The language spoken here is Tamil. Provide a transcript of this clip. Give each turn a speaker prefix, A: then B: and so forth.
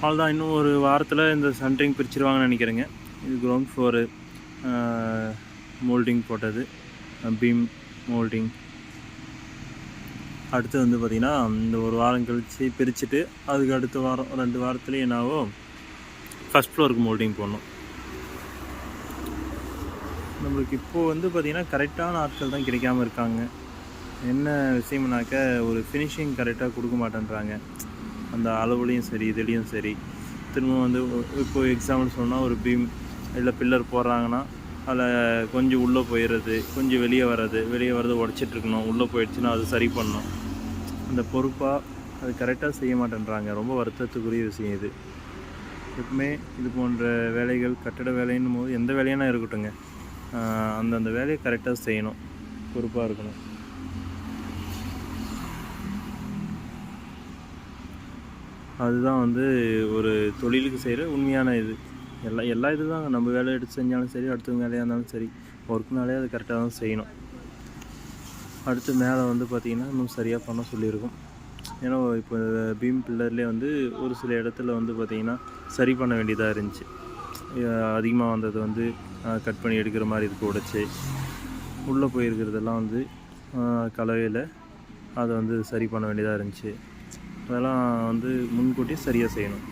A: அவ்வளோதான் இன்னும் ஒரு வாரத்தில் இந்த சென்ட்ரிங் பிரிச்சிருவாங்கன்னு நினைக்கிறேங்க. இது கிரவுண்ட் ஃப்ளோரு மோல்டிங் போட்டது. பீம் மோல்டிங் அடுத்து வந்து பார்த்திங்கன்னா இந்த ஒரு வாரம் கழித்து பிரிச்சுட்டு அதுக்கு அடுத்த வாரம் ரெண்டு வாரத்துலேயே என்னாவோ ஃபஸ்ட் ஃப்ளோருக்கு மோல்டிங் போடணும். நம்மளுக்கு இப்போது வந்து பார்த்திங்கன்னா கரெக்டான ஆட்கள் தான் கிடைக்காம இருக்காங்க. என்ன விஷயம்னாக்க ஒரு ஃபினிஷிங் கரெக்டாக கொடுக்க மாட்டேன்றாங்க. அந்த அளவுலேயும் சரி இதுலேயும் சரி. திரும்ப வந்து இப்போ எக்ஸாம்பிள் சொன்னால் ஒரு பீம் இல்லை பில்லர் போடுறாங்கன்னா அதில் கொஞ்சம் உள்ளே போயிடுறது கொஞ்சம் வெளியே வர்றது வெளியே வர்றது உடச்சிட்ருக்கணும் உள்ளே போயிடுச்சுன்னா அது சரி பண்ணணும். அந்த பொறுப்பாக அது கரெக்டாக செய்ய மாட்டேன்றாங்க. ரொம்ப வருத்தத்துக்குரிய விஷயம் இது. எப்பவுமே இது போன்ற வேலைகள் கட்டட வேலைன்னும் போது எந்த வேலையானா இருக்கட்டுங்க அந்தந்த வேலையை கரெக்டாக செய்யணும். பொறுப்பாக இருக்கணும். அதுதான் வந்து ஒரு தொழிலுக்கு செய்கிற உண்மையான இது. எல்லா எல்லா இதுதான். நம்ம வேலை எடுத்து செஞ்சாலும் சரி அடுத்தவங்க வேலையாக இருந்தாலும் சரி ஒர்க்குனாலே அது கரெக்டாக தான் செய்யணும். அடுத்து மேலே வந்து பார்த்திங்கன்னா இன்னும் சரியாக பண்ண சொல்லியிருக்கோம். ஏன்னா இப்போ பீம் பில்லர்லேயே வந்து ஒரு சில இடத்துல வந்து பார்த்திங்கன்னா சரி பண்ண வேண்டியதாக இருந்துச்சு. அதிகமாக வந்தது வந்து கட் பண்ணி எடுக்கிற மாதிரி இருக்கு உடைச்சி உள்ளே போயிருக்கிறதெல்லாம் வந்து கலவையில் அதை வந்து சரி பண்ண வேண்டியதாக இருந்துச்சு. அதெல்லாம் வந்து முன்கூட்டி சரியாக செய்யணும்.